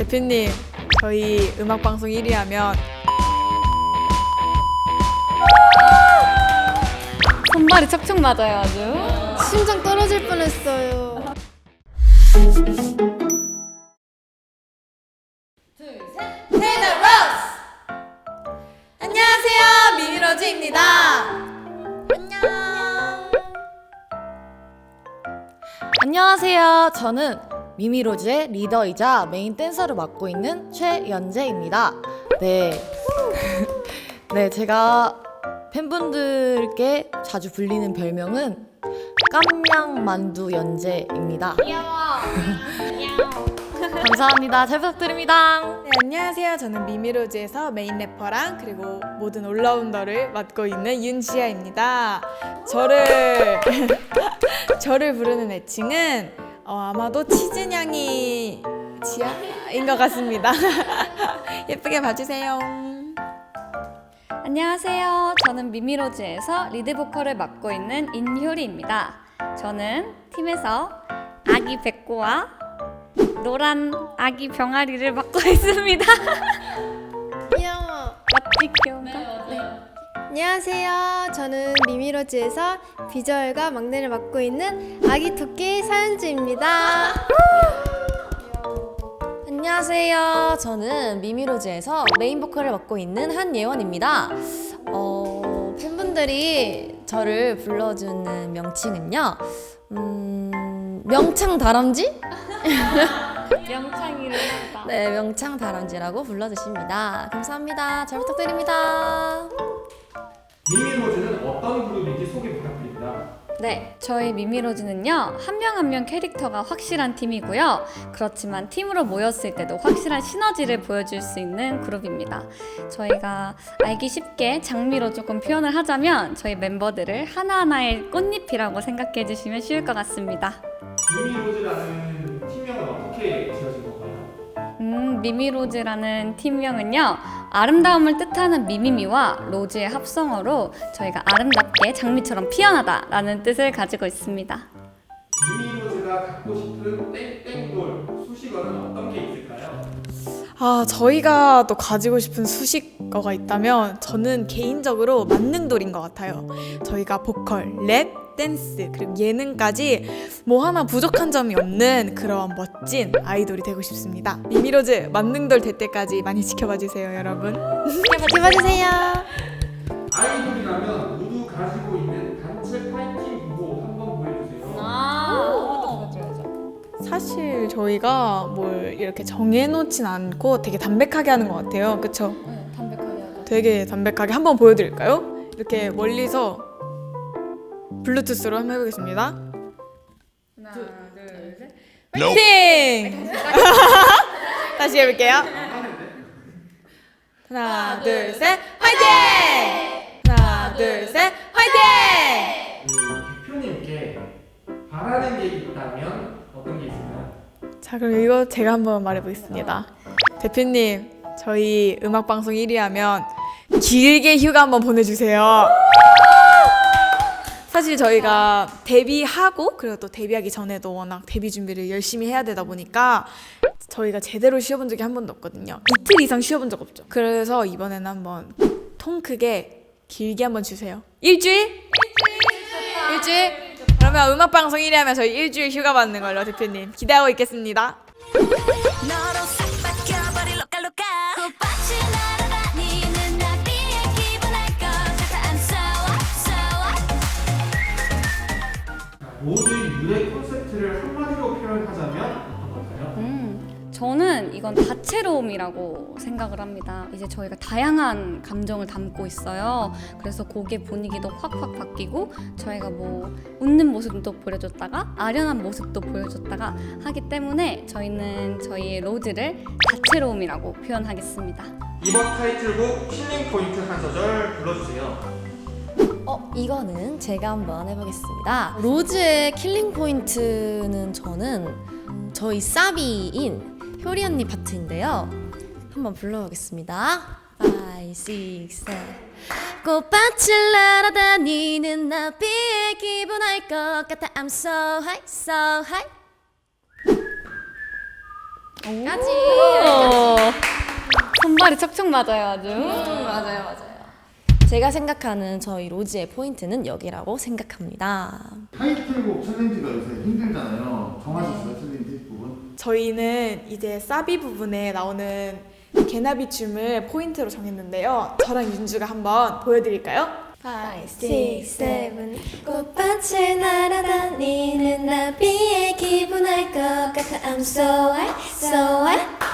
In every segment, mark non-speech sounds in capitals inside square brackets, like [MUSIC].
대표님, 저희 음악 방송 1위 하면 손발이 척척 맞아요 아주. 심장 떨어질 뻔했어요. 안녕하세요, 미미러즈입니다. 안녕. 안녕하세요. 저는 미미로즈의 리더이자 메인 댄서를 맡고 있는 최연재입니다. 네. [LAUGHS] 네, 제가 팬분들께 자주 불리는 별명은 깜냥만두 연재입니다. [LAUGHS] 감사합니다. 잘 부탁드립니다. 네, 안녕하세요. 저는 미미로즈에서 메인 래퍼랑 그리고 모든 올라운더를 맡고 있는 윤지아입니다. 저를 [LAUGHS] 저를 부르는 애칭은 어, 아마도 치즈냥이 지아인 것 같습니다. [LAUGHS] 예쁘게 봐주세요. 안녕하세요. 저는 미미로즈에서 리드 보컬을 맡고 있는 인효리입니다. 저는 팀에서 아기 백구와 노란 아기 병아리를 맡고 [LAUGHS] 있습니다. 귀여워. 맞지? 네. 안녕하세요. 저는 미미러즈에서 비주얼과 막내를 맡고 있는 아기 토끼 사연주입니다. 안녕하세요. 저는 미미로즈에서 메인 보컬을 맡고 있는 한예원입니다. 어, 팬분들이 저를 불러주는 명칭은요. 음, 명창 다람쥐? 명창이를 한다. 네, 명창 다람쥐라고 불러주십니다. 감사합니다. 잘 부탁드립니다. 미미로즈는 어떤 그룹인지 소개 부탁드립니다. 네, 저희 미미로즈는요 한 명 한 명 캐릭터가 확실한 팀이고요. 그렇지만 팀으로 모였을 때도 확실한 시너지를 보여줄 수 있는 그룹입니다. 저희가 알기 쉽게 장미로 조금 표현을 하자면 저희 멤버들을 하나하나의 꽃잎이라고 생각해 주시면 쉬울 것 같습니다. 미미로즈라는 팀명은 어떻게 지어진 건가요? 음, 미미로즈라는 팀명은요 아름다움을 뜻하는 미미미와 로즈의 합성어로 저희가 아름답게 장미처럼 피어나다라는 뜻을 가지고 있습니다. 미미로즈가 갖고 싶은 땡땡돌 수식어는 어떤 게 있을까요? 아, 저희가 또 가지고 싶은 수식어가 있다면 저는 개인적으로 만능돌인 것 같아요. 저희가 보컬, 랩, 댄스, 그리고 예능까지 뭐 하나 부족한 점이 없는 그런 멋진 아이돌이 되고 싶습니다. 미미로즈 만능돌 될 때까지 많이 지켜봐 주세요, 여러분. 제봐주세요. 아이돌이라면 모두 가지고 있는 단체 파이팅 구호 한번 보여주세요. 사실 저희가 뭘 이렇게 정해놓진 않고 되게 담백하게 하는 것 같아요. 그쵸? 담백하게 하자. 되게 담백하게 한번 보여드릴까요? 이렇게 멀리서 블루투스로 한번 해보겠습니다. 하나, 둘, 셋. 파이팅! [LAUGHS] 다시 해볼게요. 하나, 둘, 셋, 화이팅! 하나, 둘, 셋, 화이팅! 그 대표님께 바라는 게 있다면 어떤 게 있을까요? 자, 그럼 이거 제가 한번 말해보겠습니다. 대표님, 저희 음악 방송 1위 하면 길게 휴가 한번 보내주세요. 사실 저희가 데뷔하고 그리고 또 데뷔하기 전에도 워낙 데뷔 준비를 열심히 해야 되다 보니까 저희가 제대로 쉬어본 적이 한 번도 없거든요. 이틀 이상 쉬어본 적 없죠. 그래서 이번에는 한번 통 크게 길게 한번 주세요. 일주일? 일주일. 일주일? 그러면 음악 방송 1위 하면 저희 일주일 휴가 받는 걸로 대표님 기대하고 있겠습니다. 로즈의 유래 콘셉트를 한마디로 표현하자면 어떤 걸까요? 음, 저는 이건 다채로움이라고 생각을 합니다. 이제 저희가 다양한 감정을 담고 있어요. 그래서 곡의 분위기도 확확 바뀌고 저희가 뭐 웃는 모습도 보여줬다가 아련한 모습도 보여줬다가 하기 때문에 저희는 저희의 로즈를 다채로움이라고 표현하겠습니다. 이번 타이틀곡 힐링 포인트 한 소절 불러주세요. 어, 이거는 제가 한번 해보겠습니다. 로즈의 킬링 포인트는 저는 음, 저희 사비인 효리 언니 파트인데요. 한번 불러보겠습니다. 5, 6, 7 꽃밭을 날아다니는 나비의 기분 알 것 같아 I'm so high, so high 까지 말이 척척 맞아요 아주. 맞아요, 맞아요. 제가 생각하는 저희 로지의 포인트는 여기라고 생각합니다. 타이틀곡 챌린지가 요새 힘들잖아요. 정하셨어요 챌린지 부분? 저희는 이제 사비 부분에 나오는 개나비 춤을 포인트로 정했는데요. 저랑 윤주가 한번 보여드릴까요? 5, 6, 7 꽃밭을 날아다니는 나비의 기분 알 것 같아 I'm so high, so high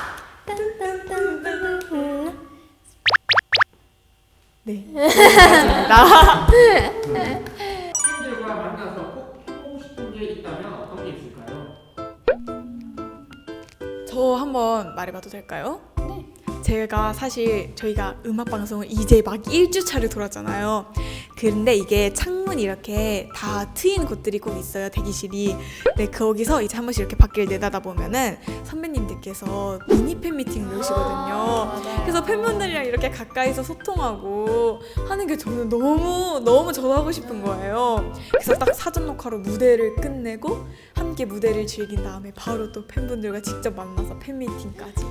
네. [LAUGHS] 여기까지입니다. 팬들과 만나서 꼭 해보고 싶은 게 있다면 어떤 게 있을까요? 저 한번 말해봐도 될까요? 네. 제가 사실 저희가 음악 방송을 이제 막 1주차를 돌았잖아요. 그런데 이게 창문이 이렇게 다 트인 곳들이 꼭 있어요, 대기실이. 네, 거기서 이제 한 번씩 이렇게 밖을 내다다 보면은 선배님들께서 미니 팬 미팅을 여시거든요. 그래서 팬분들이랑 이렇게 가까이서 소통하고 하는 게 저는 너무 너무 저도 하고 싶은 거예요. 그래서 딱 사전 녹화로 무대를 끝내고 함께 무대를 즐긴 다음에 바로 또 팬분들과 직접 만나서 팬 미팅까지.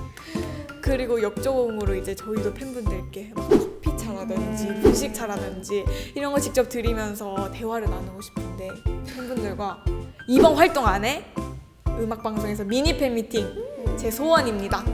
그리고 역조공으로 이제 저희도 팬분들께 막 커피 차라든지 분식 차라든지 이런 거 직접 드리면서 대화를 나누고 싶은데 팬분들과 이번 활동 안에 음악 방송에서 미니 팬 미팅 제 소원입니다.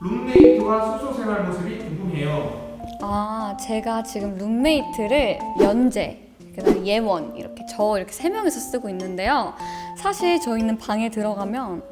룸메이트와 숙소 생활 모습이 궁금해요. 아, 제가 지금 룸메이트를 연재, 그다음에 예원 이렇게 저 이렇게 세 명이서 쓰고 있는데요. 사실 저희는 방에 들어가면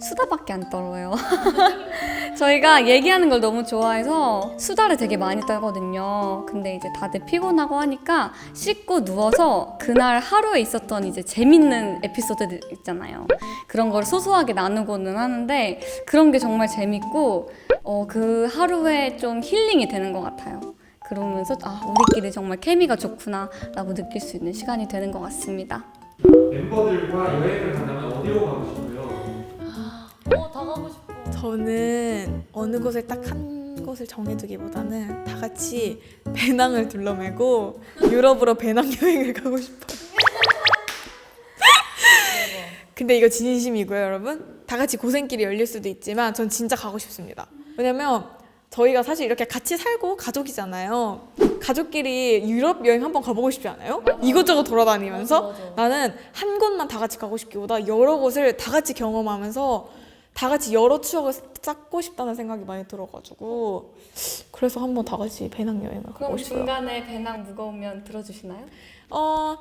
수다밖에 안 떨어요. [LAUGHS] 저희가 얘기하는 걸 너무 좋아해서 수다를 되게 많이 떨거든요. 근데 이제 다들 피곤하고 하니까 씻고 누워서 그날 하루에 있었던 이제 재밌는 에피소드들 있잖아요. 그런 걸 소소하게 나누고는 하는데 그런 게 정말 재밌고 어, 그 하루에 좀 힐링이 되는 것 같아요. 그러면서 아 우리끼리 정말 케미가 좋구나라고 느낄 수 있는 시간이 되는 것 같습니다. 멤버들과 여행을 간다면 어디로 가고 싶어요? 어, 다 가고 싶어. 저는 어느 곳을 딱 한 곳을 정해두기보다는 다 같이 배낭을 둘러매고 유럽으로 배낭 [LAUGHS] 여행을 가고 싶어요. 근데 이거 진심이고요, 여러분. 다 같이 고생길이 열릴 수도 있지만 전 진짜 가고 싶습니다. 왜냐면 저희가 사실 이렇게 같이 살고 가족이잖아요. 가족끼리 유럽 여행 한번 가보고 싶지 않아요? 이것저것 돌아다니면서 나는 한 곳만 다 같이 가고 싶기보다 여러 곳을 다 같이 경험하면서 다 같이 여러 추억을 쌓고 싶다는 생각이 많이 들어가지고 그래서 한번 다 같이 배낭 여행을 가고 그럼 싶어요. 중간에 배낭 무거우면 들어주시나요? 어,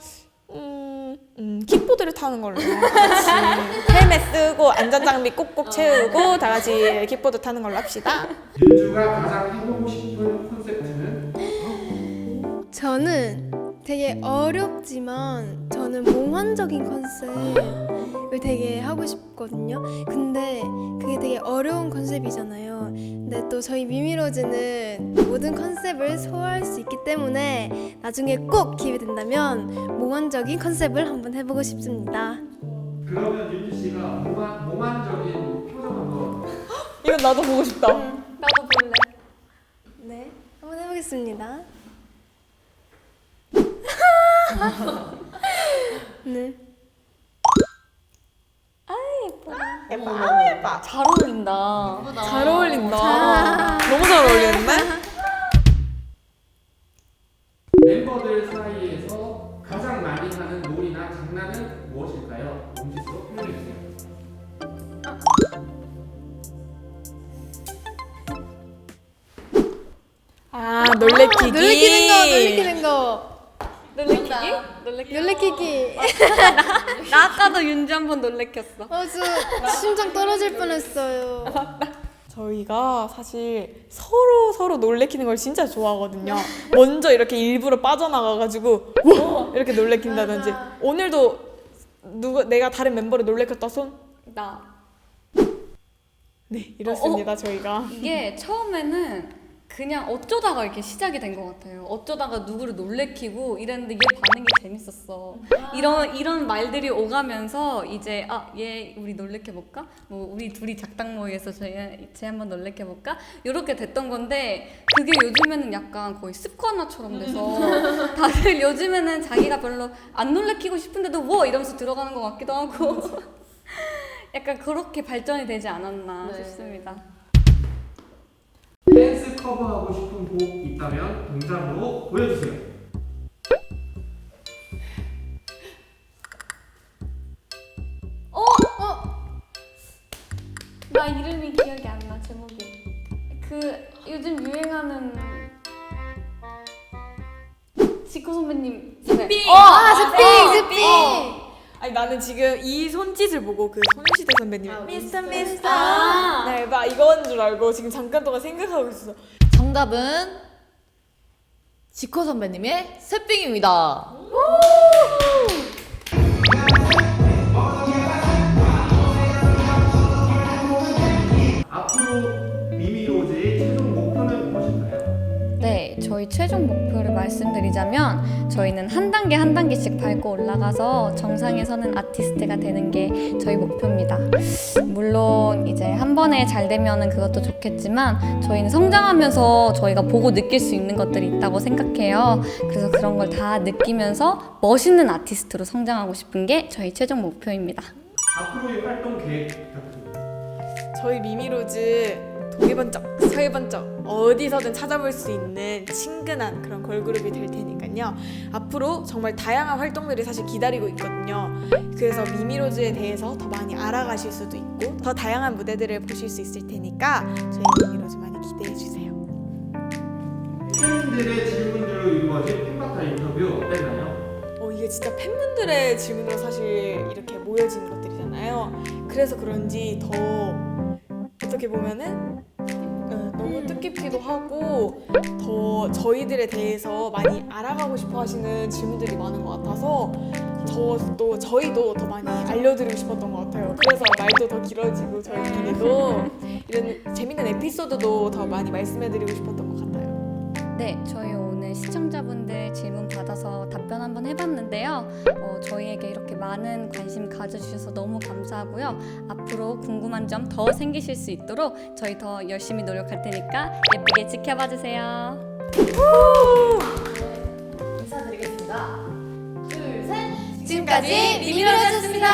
음, 음, 킥보드를 타는 걸로. 같이 [LAUGHS] 헬멧 쓰고 안전장비 꼭꼭 채우고 다 같이 킥보드 타는 걸로 합시다. 윤주가 가장 해보고 싶은 콘셉트는 저는 되게 어렵지만 저는 몽환적인 컨셉을 되게 하고 싶거든요. 근데 그게 되게 어려운 컨셉이잖아요. 근데 또 저희 미미로즈는 모든 컨셉을 소화할 수 있기 때문에 나중에 꼭 기회 된다면 몽환적인 컨셉을 한번 해보고 싶습니다. 그러면 윤주 씨가 몽환, 몽환적인 표정 한번 이건 나도 보고 싶다. 나도 볼래. 네, 한번 해보겠습니다. 네. 예뻐. 아, 예뻐. 잘 어울린다. 잘 어울린다. 너무 잘 어울리는데? 멤버들 사이에서 가장 많이 하는 놀이나 장난은 무엇일까요? 음식으로 표현해 주세요. 아, 놀래키기. 놀래키는 거, 놀래키는 거. 놀래키기? 놀래키기? 놀래키기. [LAUGHS] 나 아까도 윤지 한 번 놀래켰어. 어, 저 심장 떨어질 뻔했어요. 저희가 사실 서로 서로 놀래키는 걸 진짜 좋아하거든요. 먼저 이렇게 일부러 빠져나가가지고 와 이렇게 놀래킨다든지 오늘도 누가 내가 다른 멤버를 놀래켰다 손? 나 네 이렇습니다 저희가. 이게 처음에는 그냥 어쩌다가 이렇게 시작이 된 것 같아요. 어쩌다가 누구를 놀래키고 이랬는데 얘 반응이 재밌었어. 이런 이런 말들이 오가면서 이제 아 얘 우리 놀래켜 볼까? 뭐 우리 둘이 작당 모의에서 쟤, 쟤 한번 놀래켜 볼까? 이렇게 됐던 건데 그게 요즘에는 약간 거의 습관화처럼 돼서 다들 요즘에는 자기가 별로 안 놀래키고 싶은데도 뭐 이러면서 들어가는 것 같기도 하고 [LAUGHS] 약간 그렇게 발전이 되지 않았나 싶습니다. 커버하고 싶은 곡 있다면 동작으로 보여주세요. 나 이름이 기억이 안 나 제목이. 그 요즘 유행하는 지코 선배님 스피! 아 스핑 스핑. 아니 나는 지금 이 손짓을 보고 그 소녀시대 선배님의 미스터 미스터 아. 네, 막 이건 줄 알고 지금 잠깐 동안 생각하고 있었어. 정답은 지코 선배님의 새삥입니다. 앞으로 미미로즈의 최종 목표는 무엇인가요? 네, 저희 최종 목표를 말씀드리자면 저희는 한 단계 한 단계씩 밟고 올라가서 정상에 서는 아티스트가 되는 게 저희 목표입니다. 물론 이제 한 번에 잘 되면은 그것도 좋겠지만 저희는 성장하면서 저희가 보고 느낄 수 있는 것들이 있다고 생각해요. 그래서 그런 걸 다 느끼면서 멋있는 아티스트로 성장하고 싶은 게 저희 최종 목표입니다. 앞으로의 활동 계획 부탁드립니다. 저희 미미로즈 동해번쩍 서해 번쩍 어디서든 찾아볼 수 있는 친근한 그런 걸그룹이 될 테니까요 앞으로 정말 다양한 활동들이 사실 기다리고 있거든요 그래서 미미로즈에 대해서 더 많이 알아가실 수도 있고 더 다양한 무대들을 보실 수 있을 테니까 저희 미미로즈 많이 기대해 주세요 팬들의 질문들로 이루어진 팬바타 인터뷰 어땠나요? 어, 이게 진짜 팬분들의 질문으로 사실 이렇게 모여진 것들이잖아요. 그래서 그런지 더 어떻게 보면은 어, 너무 뜻깊기도 하고 더 저희들에 대해서 많이 알아가고 싶어 하시는 질문들이 많은 것 같아서 저또 저희도 더 많이 알려드리고 싶었던 것 같아요. 그래서 말도 더 길어지고 저희끼리도 이런 재밌는 에피소드도 더 많이 말씀해드리고 싶었던 것 같아요. 네, 저희 시청자분들 질문 받아서 답변 한번 해봤는데요. 어, 저희에게 이렇게 많은 관심 가져주셔서 너무 감사하고요. 앞으로 궁금한 점 더 생기실 수 있도록 저희 더 열심히 노력할 테니까 예쁘게 지켜봐 주세요. 인사드리겠습니다. 둘, 셋. 지금까지 미미로즈였습니다.